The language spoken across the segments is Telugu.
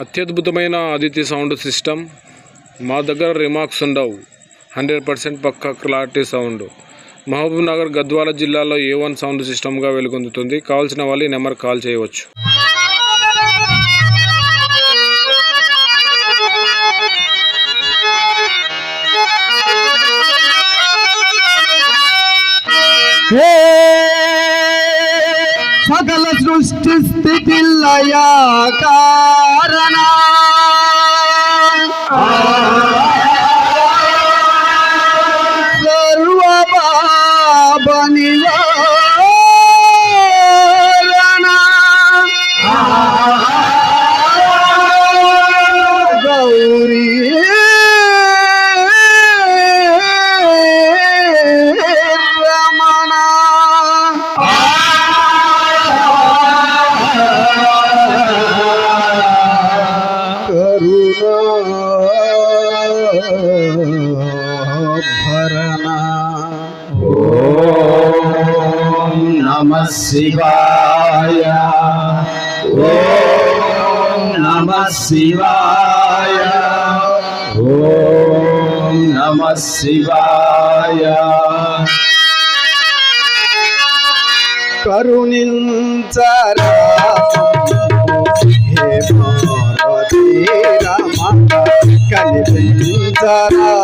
అత్యద్భుతమైన అదితి సౌండ్ సిస్టమ్. మా దగ్గర రిమార్క్స్ ఉండవు. హండ్రెడ్ పర్సెంట్ పక్క clarity sound. Mahabubnagar Gadwal జిల్లాలో ఏ వన్ సౌండ్ సిస్టమ్గా వెలుగొందుతుంది? కావాల్సిన వాళ్ళు ఈ నెంబర్ కాల్ చేయవచ్చు. సకల సృష్టి స్థితి లయ కారణా? శివాయ. ఓం నమ శివాయ. ఓం నమ శివాయ. కరుణించరా. హే భారతీ రమణ కనిపించరా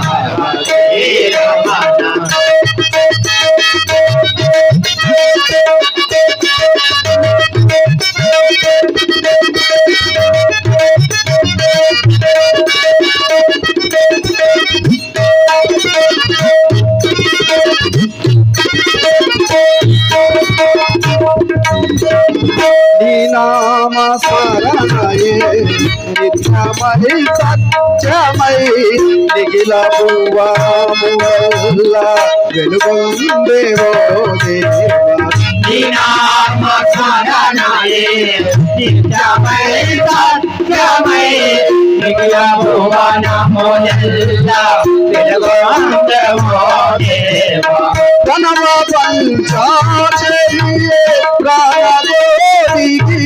నామ స్మరణయే నిత్యమై సత్యమై నిఖిల భువముల వెలుగొందేవో దేవా కనవ పంచాచరియే ప్రాణోదికి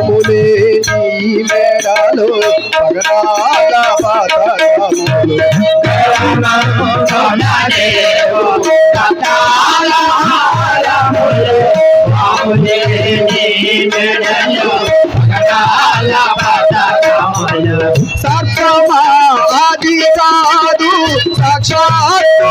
పాములే నీ మెడలో పగడాల పతకములు సర్వమా ఆది కాదు సాక్షాత్తు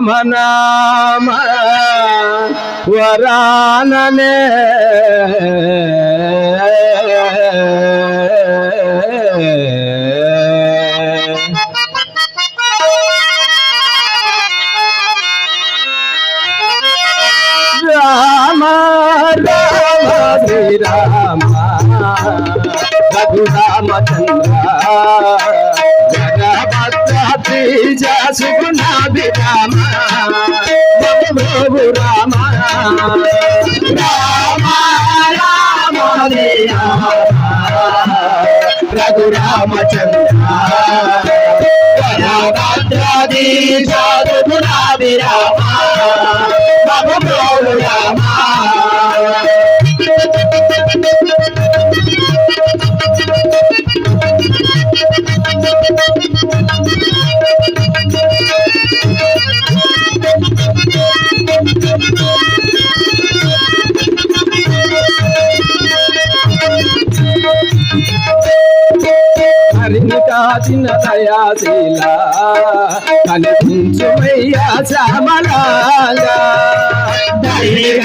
రామనామ వరాననే జగభద్రీజ సుగుణాభిరామ ప్రభు రామ. రామ రామ రఘురామచంద్ర జగభద్రీజ కాచిన దయాశీల కనిపించుమయ్యా శ్యామలాగా.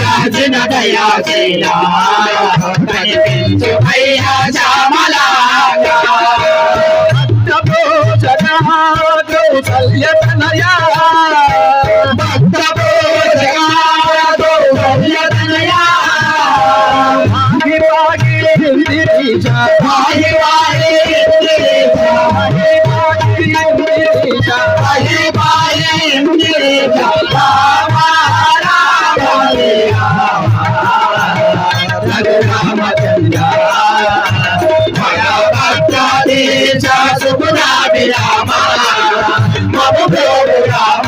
కాచిన దయాశీల కనిపించుమయ్యా శ్యామలాగా. కౌసల్యతనయా భక్త కౌసల్యతనయా భాగి భగవద్గీత సుగుణాభిరామ మమ ప్రభు రామ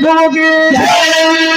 Jai Jai Jai